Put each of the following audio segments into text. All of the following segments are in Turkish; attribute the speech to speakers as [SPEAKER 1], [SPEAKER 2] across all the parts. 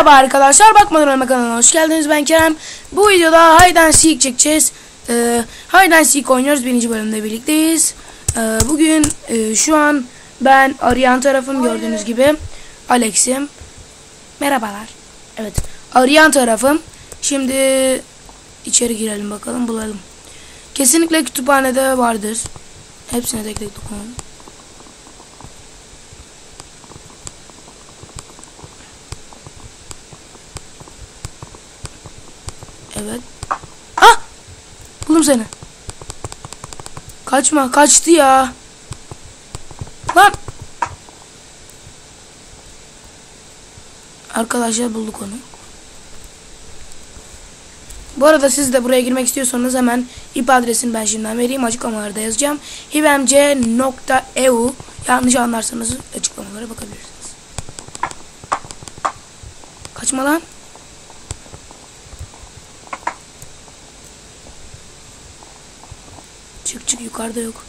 [SPEAKER 1] Merhaba arkadaşlar, Bakmadan Ölme kanalına hoş geldiniz. Ben Kerem. Bu videoda Hide and Seek çekeceğiz. Ee, Hide and Seek oynuyoruz. Birinci bölümde birlikteyiz. Ee, bugün e, şu an ben arayan tarafım gördüğünüz gibi. Alex'im. Merhabalar. Evet, arayan tarafım. Şimdi içeri girelim bakalım, bulalım. Kesinlikle kütüphanede vardır. Hepsine tek tek dokunalım. Evet. Ah! Buldum seni. Kaçma. Kaçtı ya. Lan. Arkadaşlar bulduk onu. Bu arada siz de buraya girmek istiyorsanız hemen IP adresini ben şimdiden vereyim. Açıklamalarda yazacağım. hivemc.eu Yanlış anlarsanız açıklamalara bakabilirsiniz. Kaçma lan. Yukarıda yok.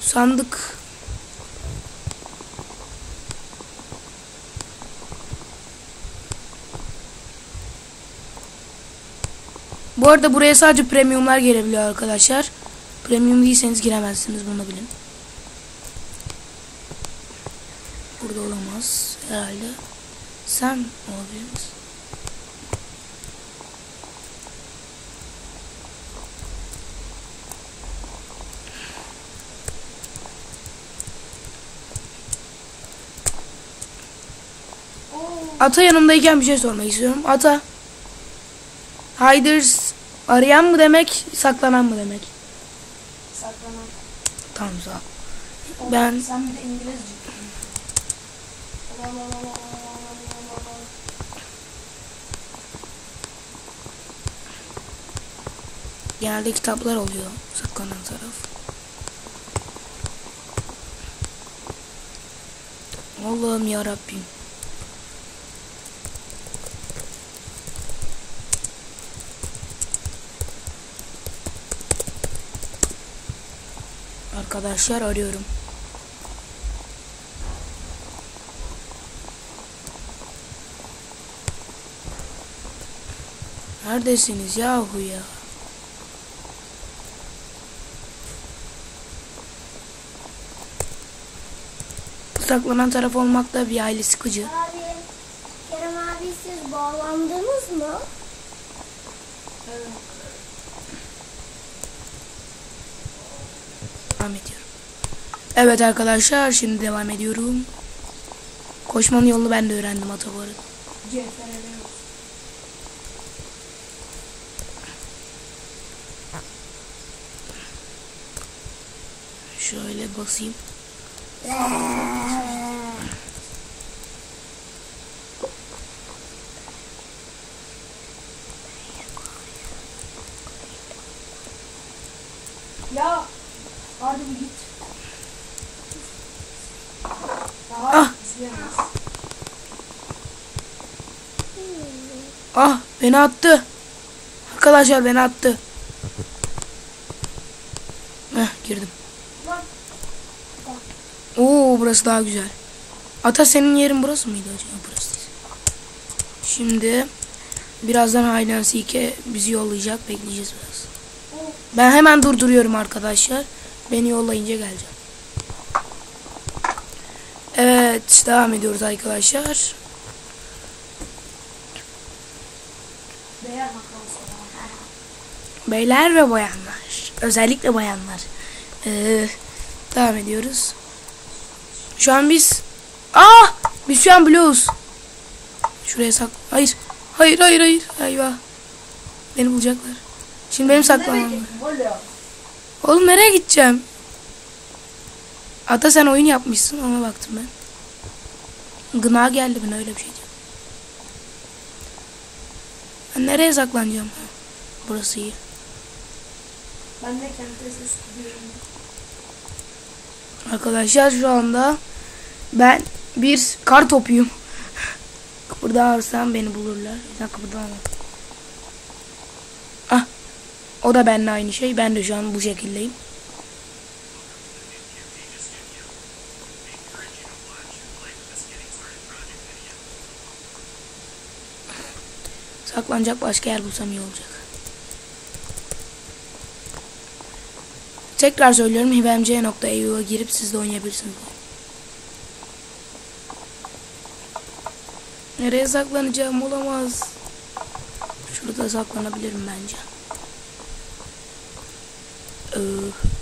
[SPEAKER 1] Sandık. Bu arada buraya sadece premiumlar gelebiliyor arkadaşlar. Premium değilseniz giremezsiniz bunu bilin. Burada olamaz herhalde. Sen olabilir misin? Ata yanımdayken bir şey sormak istiyorum. Ata. Hiders arayan mı demek, saklanan mı demek?
[SPEAKER 2] Saklanan.
[SPEAKER 1] Tamam sağ ol. Ben
[SPEAKER 2] Sen bir de İngilizce.
[SPEAKER 1] genelde kitaplar oluyor saklanan taraf. Allah'ım ya Arkadaşlar arıyorum. Neredesiniz yahu ya? Saklanan taraf olmak da bir aile sıkıcı.
[SPEAKER 3] Abi, Kerem abi siz bağlandınız mı?
[SPEAKER 1] Devam ediyorum. Evet arkadaşlar şimdi devam ediyorum. Koşmanın yolunu ben de öğrendim ata. Şöyle basayım.
[SPEAKER 2] Ya. Hadi bir git. Daha
[SPEAKER 1] Ah. Ah beni attı. Arkadaşlar beni attı. Heh girdim. Oo burası daha güzel. Ata senin yerin burası mıydı acaba? Burası. Şimdi birazdan Hayden Seek'e bizi yollayacak. Bekleyeceğiz biraz. Ben hemen durduruyorum arkadaşlar. Beni yollayınca geleceğim. Evet devam ediyoruz arkadaşlar. Beyler ve bayanlar. Özellikle bayanlar. Ee, devam ediyoruz. Şu an biz... Ah! Biz şu an blues. Şuraya sak... Hayır. Hayır hayır hayır. Eyvah. Beni bulacaklar. Şimdi benim saklamam. Oğlum nereye gideceğim? Ata sen oyun yapmışsın ona baktım ben. Gına geldi bana öyle bir şey diyor. Ben nereye saklanacağım? Burası iyi.
[SPEAKER 2] Ben de kendi stüdyomda.
[SPEAKER 1] Arkadaşlar şu anda ben bir kar topuyum. Kıpırdarsam beni bulurlar. Sen kıpırdama. Ah. O da benimle aynı şey. Ben de şu an bu şekildeyim. Saklanacak başka yer bulsam iyi olacak. Tekrar söylüyorum hibemc.eu'ya girip siz de oynayabilirsiniz. Nereye saklanacağım olamaz. Şurada saklanabilirim bence. Ee,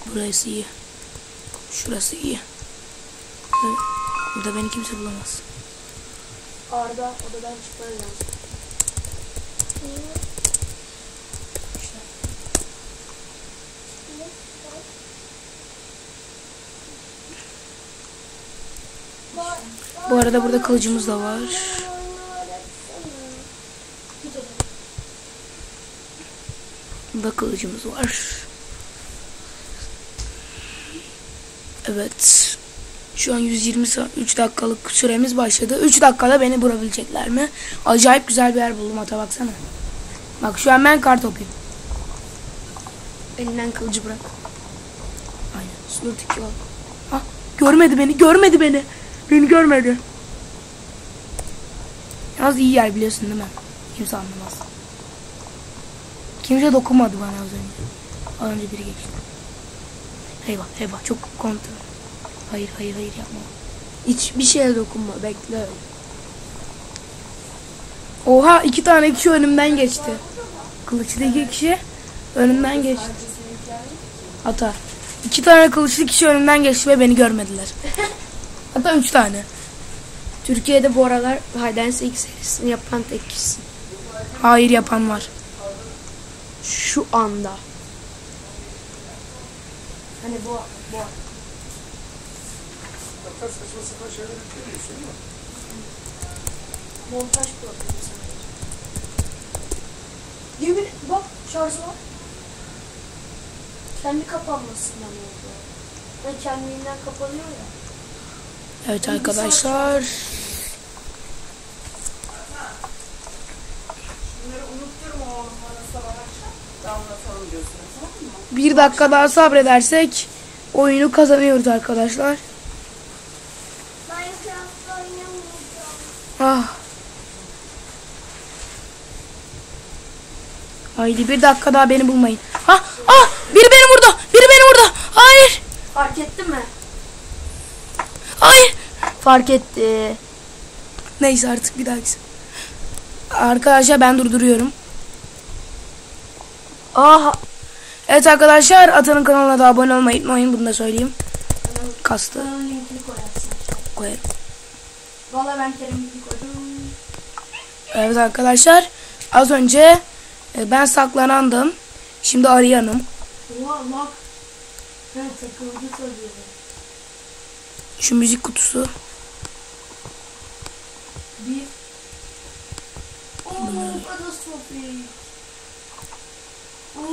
[SPEAKER 1] burası iyi. Şurası iyi. Ee, Burada beni kimse bulamaz.
[SPEAKER 2] Arda odadan çıkman lazım.
[SPEAKER 1] Bu arada burada kılıcımız da var. Burada kılıcımız var. Evet. Şu an 120 saat 3 dakikalık süremiz başladı. 3 dakikada beni vurabilecekler mi? Acayip güzel bir yer buldum ata baksana. Bak şu an ben kar topuyum.
[SPEAKER 2] Elinden kılıcı bırak.
[SPEAKER 1] Aynen. Sınır tiki var. Ha, görmedi beni, görmedi beni. Beni görmedi. Yalnız iyi yer biliyorsun değil mi? Kimse anlamaz. Kimse dokunmadı bana az önce. Az önce biri geçti. Eyvah eyvah çok kontrol. Hayır hayır hayır yapma.
[SPEAKER 2] Hiçbir şeye dokunma bekle.
[SPEAKER 1] Oha iki tane kişi önümden geçti. Kılıçlı iki kişi önümden geçti. Hatta iki tane kılıçlı kişi önümden geçti ve beni görmediler. Hatta üç tane.
[SPEAKER 2] Türkiye'de bu aralar and Seek serisini yapan tek kişisin.
[SPEAKER 1] Hayır yapan var.
[SPEAKER 2] Şu anda. Hani bu bu. Montaj problemi sanırım. Yemin bak şarjı var. Kendi kapanmasından oldu. Ve kendiliğinden kapanıyor ya.
[SPEAKER 1] Evet arkadaşlar. Bir dakika daha sabredersek oyunu kazanıyoruz arkadaşlar. Haydi bir dakika daha beni bulmayın. Ah, ah, biri beni vurdu. Biri beni vurdu. Hayır.
[SPEAKER 2] Fark ettin mi?
[SPEAKER 1] Hayır.
[SPEAKER 2] Fark etti.
[SPEAKER 1] Neyse artık bir dahaki. Arkadaşlar ben durduruyorum.
[SPEAKER 2] Aha.
[SPEAKER 1] Evet arkadaşlar Atan'ın kanalına da abone olmayı unutmayın. Bunu da söyleyeyim. Kastı. Koyarım.
[SPEAKER 2] Valla ben linkini koydum.
[SPEAKER 1] Evet arkadaşlar az önce e, ben saklanandım. Şimdi arayanım.
[SPEAKER 2] Oha takıldı.
[SPEAKER 1] Şu müzik kutusu.
[SPEAKER 2] Bir. Oo,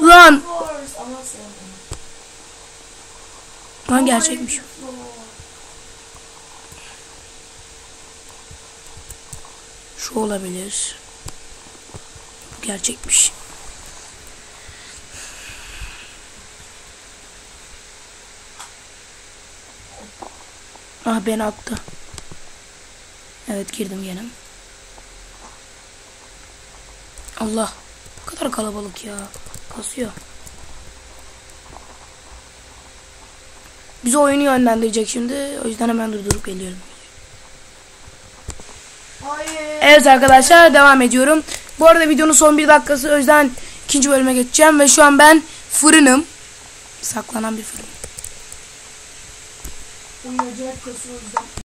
[SPEAKER 1] Lan! Lan gerçekmiş. Şu olabilir. Gerçekmiş. Ah beni attı. Evet girdim gene. Allah. Bu kadar kalabalık ya. Kasıyor. Bizi oyunu yönlendirecek şimdi. O yüzden hemen durdurup geliyorum.
[SPEAKER 2] Hayır.
[SPEAKER 1] Evet arkadaşlar devam ediyorum. Bu arada videonun son bir dakikası o yüzden ikinci bölüme geçeceğim ve şu an ben fırınım. Saklanan bir fırın.
[SPEAKER 2] Uyuyacak kasıyor o yüzden.